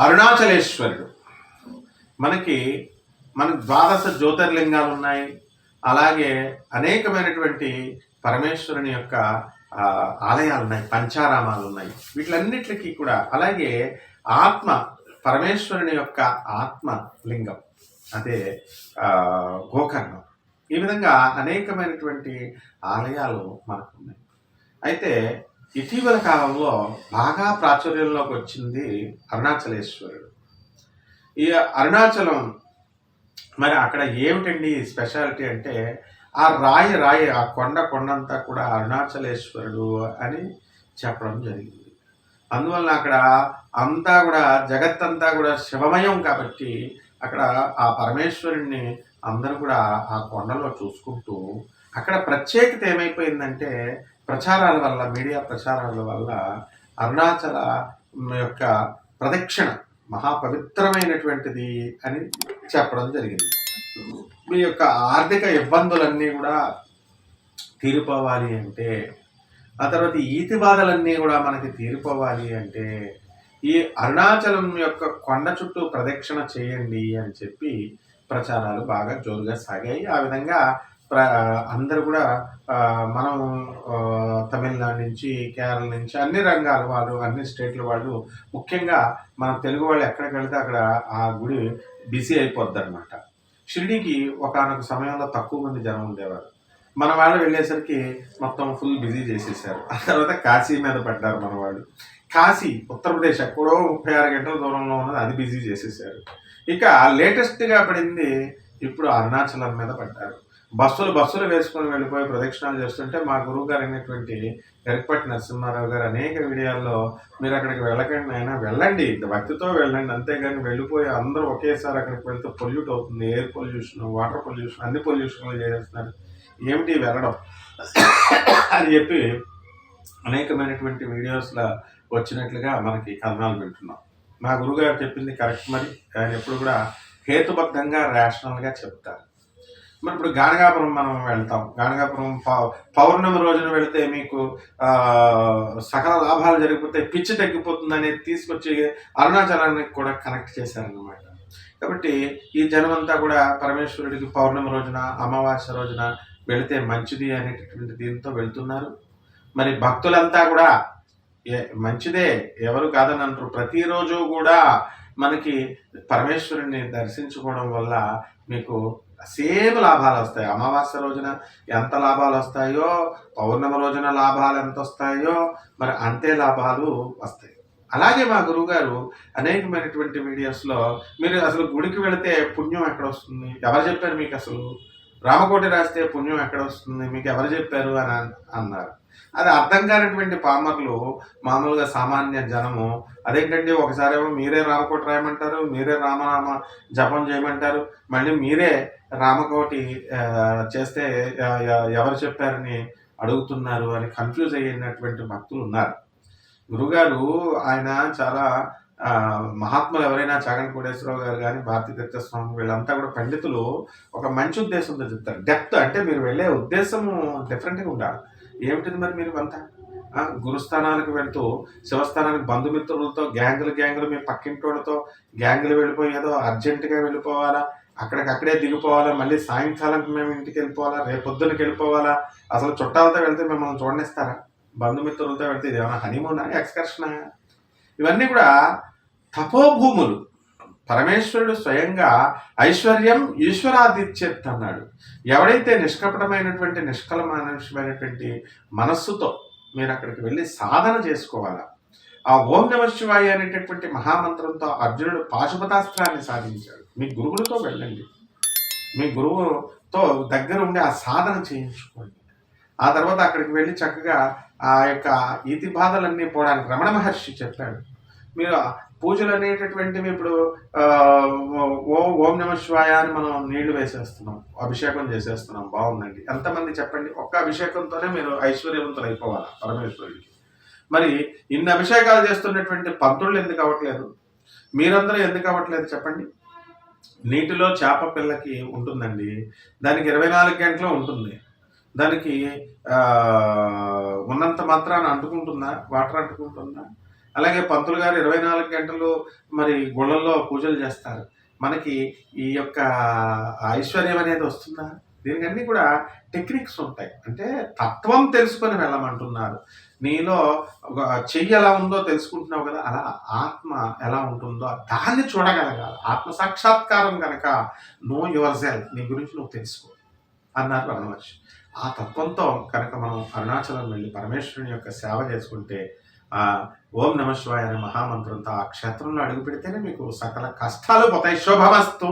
అరుణాచలేశ్వరుడు. మనకి మన ద్వాదశ జ్యోతిర్లింగాలు ఉన్నాయి. అలాగే అనేకమైనటువంటి పరమేశ్వరుని యొక్క ఆలయాలు ఉన్నాయి పంచారామాలు ఉన్నాయి. వీటిలన్నిటికీ కూడా అలాగే ఆత్మ పరమేశ్వరుని యొక్క ఆత్మ లింగం అదే గోకర్ణం. ఈ విధంగా అనేకమైనటువంటి ఆలయాలు మనకు ఉన్నాయి. అయితే ఇటీవల కాలంలో బాగా ప్రాచుర్యంలోకి వచ్చింది అరుణాచలేశ్వరుడు. ఈ అరుణాచలం మరి అక్కడ ఏమిటండి స్పెషాలిటీ అంటే ఆ రాయి రాయి ఆ కొండ కొండంతా కూడా అరుణాచలేశ్వరుడు అని చెప్పడం జరిగింది. అందువల్ల అక్కడ అంతా కూడా జగత్తంతా కూడా శివమయం కాబట్టి అక్కడ ఆ పరమేశ్వరుణ్ణి అందరూ కూడా ఆ కొండలో చూసుకుంటూ అక్కడ ప్రత్యేకత ఏమైపోయిందంటే ప్రచారాల వల్ల మీడియా ప్రచారాల వల్ల అరుణాచల యొక్క ప్రదక్షిణ మహాపవిత్రమైనటువంటిది అని చెప్పడం జరిగింది. మీ యొక్క ఆర్థిక ఇబ్బందులన్నీ కూడా తీరిపోవాలి అంటే ఆ తర్వాత ఈతి బాధలన్నీ కూడా మనకి తీరిపోవాలి అంటే ఈ అరుణాచలం యొక్క కొండ చుట్టూ ప్రదక్షిణ చేయండి అని చెప్పి ప్రచారాలు బాగా జోరుగా సాగాయి. ఆ విధంగా అందరూ కూడా మనం తమిళనాడు నుంచి కేరళ నుంచి అన్ని రంగాల వాళ్ళు అన్ని స్టేట్ల వాళ్ళు ముఖ్యంగా మన తెలుగు వాళ్ళు ఎక్కడికి వెళ్తే అక్కడ ఆ గుడి బిజీ అయిపోద్ది అనమాట షిరిడీకి ఒకనొక సమయంలో తక్కువ మంది జనం ఉండేవారు. మన వాళ్ళు వెళ్ళేసరికి మొత్తం ఫుల్ బిజీ చేసేసారు. ఆ తర్వాత కాశీ మీద పడ్డారు మన వాళ్ళు. కాశీ ఉత్తరప్రదేశ్ ఎక్కడో ముప్పై ఆరు గంటల దూరంలో ఉన్నది అది బిజీ చేసేసారు. ఇక లేటెస్ట్గా పడింది ఇప్పుడు అరుణాచలం మీద పడ్డారు. బస్సులు బస్సులు వేసుకొని వెళ్ళిపోయి ప్రదక్షిణాలు చేస్తుంటే మా గురువు గారు అయినటువంటి ఎరకపట్టి నరసింహారావు గారు అనేక వీడియోల్లో మీరు అక్కడికి వెళ్ళకండి అయినా వెళ్ళండి. భక్తితో వెళ్ళండి. అంతేగాని వెళ్ళిపోయి అందరూ ఒకేసారి అక్కడికి వెళ్తే పొల్యూట్ అవుతుంది. ఎయిర్ పొల్యూషన్ వాటర్ పొల్యూషన్ అన్ని పొల్యూషన్లు చేస్తున్నారు ఏమిటి వెళ్ళడం? అని చెప్పి అనేకమైనటువంటి వీడియోస్లో వచ్చినట్లుగా మనకి కథనాలు వింటున్నాం. మా గురుగారు చెప్పింది కరెక్ట్ మరి. ఆయన ఎప్పుడు కూడా హేతుబద్ధంగా రేషనల్గా చెప్తారు. మరి ఇప్పుడు గానగాపురం మనం వెళ్తాం. గానగాపురం పౌర్ణమి రోజున వెళితే మీకు సకల లాభాలు జరిగిపోతే పిచ్చి తగ్గిపోతుంది అనేది తీసుకొచ్చి అరుణాచలానికి కూడా కనెక్ట్ చేశారనమాట కాబట్టి ఈ జనమంతా కూడా పరమేశ్వరుడికి పౌర్ణమి రోజున అమావాస్య రోజున వెళితే మంచిది అనేటటువంటి దీంతో వెళ్తున్నారు. మరి భక్తులంతా కూడా ఏ మంచిదే ఎవరు కాదని అంటారు. ప్రతిరోజు కూడా మనకి పరమేశ్వరుని దర్శించుకోవడం వల్ల మీకు సేమ్ లాభాలు వస్తాయి. అమావాస్య రోజున ఎంత లాభాలు వస్తాయో పౌర్ణమి రోజున లాభాలు ఎంత వస్తాయో మరి అంతే లాభాలు వస్తాయి. అలాగే మా గురువుగారు అనేకమైనటువంటి వీడియోస్లో మీరు అసలు గుడికి వెళితే పుణ్యం ఎక్కడ వస్తుంది? ఎవరు చెప్పారు మీకు అసలు? రామకోటి రాస్తే పుణ్యం ఎక్కడ వస్తుంది? మీకు ఎవరు చెప్పారు అని అన్నారు. అది అర్థం కానటువంటి పామర్లు మామూలుగా సామాన్య జనము. అదేంటండి? ఒకసారేమో మీరే రామకోటి రాయమంటారు మీరే రామనామ జపం చేయమంటారు. మళ్ళీ మీరే రామకోటి చేస్తే ఎవరు చెప్పారని అడుగుతున్నారు అని కన్ఫ్యూజ్ అయినటువంటి భక్తులు ఉన్నారు. గురుగారు ఆయన చాలా మహాత్ములు ఎవరైనా చాగంటి కోటేశ్వరరావు గారు కానీ భారతీ తీర్థస్వామి వీళ్ళంతా కూడా పండితులు ఒక మంచి ఉద్దేశంతో చెప్తారు. డెప్త్ అంటే మీరు వెళ్ళే ఉద్దేశం డిఫరెంట్గా ఉండాలి. ఏమిటిది మరి మీరు అంతా? గురుస్థానాలకు వెళ్తూ శివస్థానానికి బంధుమిత్రులతో గ్యాంగులు గ్యాంగులు మీ పక్కింటోళ్ళతో గ్యాంగులు వెళ్ళిపోయి ఏదో అర్జెంటుగా వెళ్ళిపోవాలా? అక్కడికి అక్కడే దిగిపోవాలా? మళ్ళీ సాయంకాలం మేము ఇంటికి వెళ్ళిపోవాలా? రేపొద్దునకి వెళ్ళిపోవాలా? అసలు చుట్టాలతో వెళ్తే మిమ్మల్ని చూడనిస్తారా? బంధుమిత్రులతో వెళ్తే ఇది ఏమైనా హనీమూనా ఎక్స్కర్షనా ఇవన్నీ కూడా తపోభూములు. పరమేశ్వరుడు స్వయంగా ఐశ్వర్యం ఈశ్వరాదిత్యత్ అన్నాడు ఎవడైతే నిష్కపటమైనటువంటి నిష్కలమైనటువంటి మనస్సుతో మీరు అక్కడికి వెళ్ళి సాధన చేసుకోవాలా? ఆ ఓం నమ శివాయ అనేటటువంటి మహామంత్రంతో అర్జునుడు పాశుపతాస్త్రాన్ని సాధించాడు. మీ గురువులతో వెళ్ళండి. మీ గురువుతో దగ్గర ఉండి ఆ సాధన చేయించుకోండి. ఆ తర్వాత అక్కడికి వెళ్ళి చక్కగా ఆ యొక్క ఈతి బాధలన్నీ పోవడానికి రమణ మహర్షి చెప్పాడు. మీరు పూజలు అనేటటువంటివి ఇప్పుడు ఓం ఓం నమ శివాయ అని మనం నీళ్ళు వేసేస్తున్నాం అభిషేకం చేసేస్తున్నాం బాగుందండి. ఎంతమంది చెప్పండి? ఒక్క అభిషేకంతోనే మీరు ఐశ్వర్యవంతులు అయిపోవాలి పరమేశ్వరుడికి? మరి ఇన్ని అభిషేకాలు చేస్తున్నటువంటి పంతులు ఎందుకు అవ్వట్లేదు? మీరందరూ ఎందుకు అవ్వట్లేదు చెప్పండి? నీటిలో చేప పిల్లకి ఉంటుందండి. దానికి ఇరవై నాలుగు గంటలు ఉంటుంది. దానికి ఉన్నంత మాత్రాన్ని అంటుకుంటుందా? వాటర్ అంటుకుంటుందా? అలాగే పంతులు గారు ఇరవై నాలుగు గంటలు మరి గుళ్ళల్లో పూజలు చేస్తారు. మనకి ఈ యొక్క ఐశ్వర్యం అనేది వస్తుందా? దీనికన్నీ కూడా టెక్నిక్స్ ఉంటాయి. అంటే తత్వం తెలుసుకొని వెళ్ళమంటున్నారు. నీలో ఒక చెయ్యి ఎలా ఉందో తెలుసుకుంటున్నావు కదా అలా ఆత్మ ఎలా ఉంటుందో దాన్ని చూడగలగాలి. ఆత్మ సాక్షాత్కారం కనుక నో యువర్ సెల్ఫ్ నీ గురించి నువ్వు తెలుసుకో అన్నారు రమణ ఆ తత్వంతో కనుక మనం అరుణాచలం వెళ్ళి పరమేశ్వరుని యొక్క సేవ చేసుకుంటే ఓం నమ శివాయ అనే మహామంత్రంతో ఆ క్షేత్రంలో అడుగు పెడితేనే మీకు సకల కష్టాలు పోతాయి. శుభమస్తు.